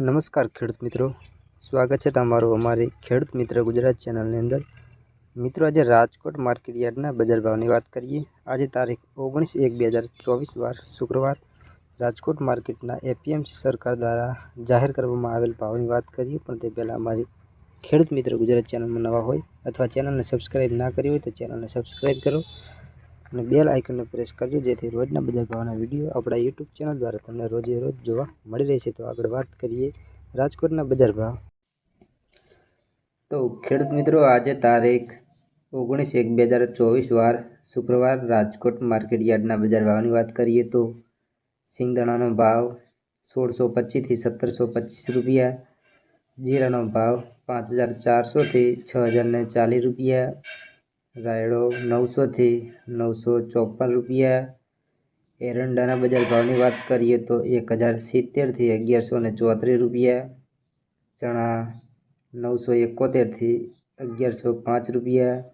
નમસ્કાર ખેડૂત મિત્રો. સ્વાગત છે તમારું અમારી ખેડૂત મિત્ર ગુજરાત ચેનલની અંદર. મિત્રો, આજે રાજકોટ માર્કેટ યાર્ડના બજાર ભાવની વાત કરીએ. આજે તારીખ ઓગણીસ એક બે હજાર ચોવીસ વાર શુક્રવાર રાજકોટ માર્કેટના એપીએમસી સરકાર દ્વારા જાહેર કરવામાં આવેલ ભાવની વાત કરીએ, પણ તે પહેલાં અમારી ખેડૂત મિત્ર ગુજરાત ચેનલમાં નવા હોય અથવા ચેનલને સબસ્ક્રાઈબ ના કરી હોય તો ચેનલને સબસ્ક્રાઈબ કરો. અને બેલ આઇકનને પ્રેસ કરજો, જેથી રોજના બજાર ભાવના વીડિયો આપણા યુટ્યુબ ચેનલ દ્વારા તમને રોજે રોજ જોવા મળી રહેશે. તો આગળ વાત કરીએ રાજકોટના બજાર ભાવ. તો ખેડૂત મિત્રો, આજે તારીખ ઓગણીસ એક બે હજાર ચોવીસ વાર શુક્રવાર રાજકોટ માર્કેટ યાર્ડના બજાર ભાવની વાત કરીએ તો સિંગદાણાનો ભાવ સોળસો પચીસથી સત્તરસો પચીસ રૂપિયા, જીરાનો ભાવ પાંચ હજાર ચારસોથી છ હજારને ચાલીસ રૂપિયા રાયડો નવસોથી નવસો ચોપન રૂપિયા. એરંડાના બજાર ભાવની વાત કરીએ તો એક હજાર સિત્તેરથી અગિયારસો ને ચોત્રીસ રૂપિયા. ચણા નવસો એકોતેરથી અગિયારસો પાંચ રૂપિયા.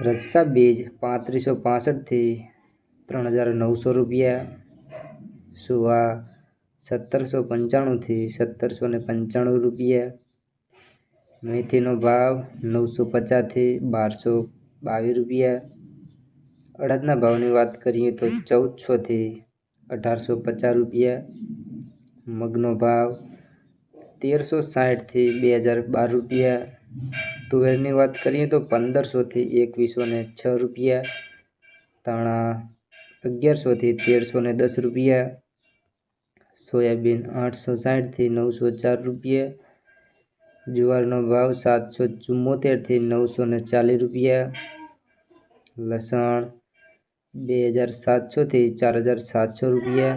રચકા બીજ પાંત્રીસો પાસઠથી ત્રણ હજાર નવસો રૂપિયા. સુવા સત્તરસો પંચાણુંથી સત્તરસો ને પંચાણું રૂપિયા. મેથીનો ભાવ નવસો પચાસથી બારસો બાવીસ રૂપિયા. અડદના ભાવની વાત કરીએ તો ચૌદસોથી અઢારસો પચાસ રૂપિયા. મગનો ભાવ તેરસો સાઠથી બે હજાર બાર રૂપિયા. તુવેરની વાત કરીએ તો પંદરસોથી એકવીસો ને છ રૂપિયા. તાણા અગિયારસોથી તેરસો ને દસ રૂપિયા. સોયાબીન આઠસો સાઠથી નવસો ચાર રૂપિયા. જુવારનો ભાવ સાતસો ચુમ્મોતેરથી નવસો ને ચાલીસ રૂપિયા લસણ બે હજાર સાતસોથી ચાર હજાર સાતસો રૂપિયા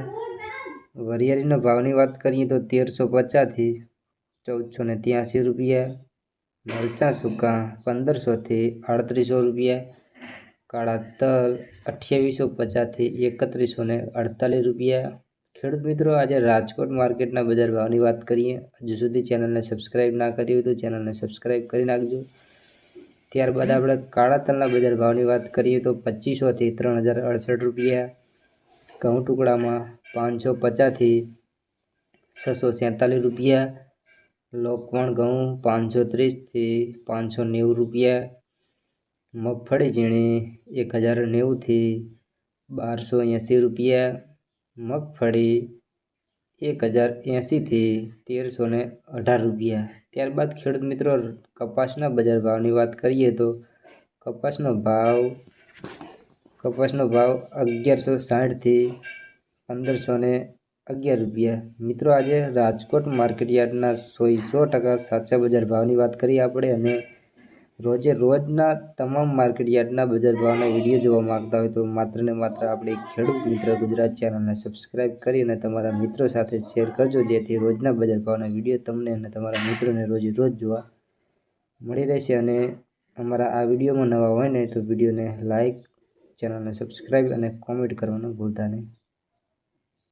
વરિયાળીના ભાવની વાત કરીએ તો તેરસો પચાસથી ચૌદસો ને ત્યાંસી રૂપિયા મરચાં સૂકા પંદરસોથી આડત્રીસો રૂપિયા કાળા તલ અઠ્યાવીસો પચાસથી એકત્રીસો ને અડતાલીસ રૂપિયા ખેડૂત મિત્રો, આજે રાજકોટ માર્કેટના બજાર ભાવની વાત કરીએ. હજુ સુધી ચેનલને સબસ્ક્રાઈબ ના કરી હોય તો ચેનલને સબસ્ક્રાઈબ કરી નાખજો. ત્યારબાદ આપણે કાળા તલના બજાર ભાવની વાત કરીએ તો પચીસોથી ત્રણ હજાર અડસઠ રૂપિયા, ઘઉં ટુકડામાં પાંચસો પચાસથી છસો સેંતાલીસ રૂપિયા, લોકવણ ઘઉં પાંચસો ત્રીસથી પાંચસો નેવું રૂપિયા, મગફળી ઝીણી એક હજાર નેવુંથી બારસો એંસી રૂપિયા મગફળી એક હજાર એંસીથી તેરસો ને અઢાર રૂપિયા. ત્યારબાદ ખેડૂત મિત્રો, કપાસના બજાર ભાવની વાત કરીએ તો કપાસનો ભાવ કપાસનો ભાવ અગિયારસો સાઠથી પંદરસો ને અગિયાર રૂપિયા. મિત્રો, આજે રાજકોટ માર્કેટ યાર્ડના સો સો ટકા સાચા બજાર ભાવની વાત કરીએ આપણે અને રોજે રોજના તમામ માર્કેટ યાર્ડના બજાર ભાવના વીડિયો જોવા માગતા હોય તો માત્ર ને માત્ર આપણે ખેડૂત મિત્ર ગુજરાત ચેનલને સબસ્ક્રાઈબ કરી અને તમારા મિત્રો સાથે શેર કરજો, જેથી રોજના બજાર ભાવના વીડિયો તમને અને તમારા મિત્રોને રોજે રોજ જોવા મળી રહેશે. અને અમારા આ વિડીયોમાં નવા હોય ને તો વિડીયોને લાઇક ચેનલને સબસ્ક્રાઈબ અને કોમેન્ટ કરવાનું ભૂલતા નહીં.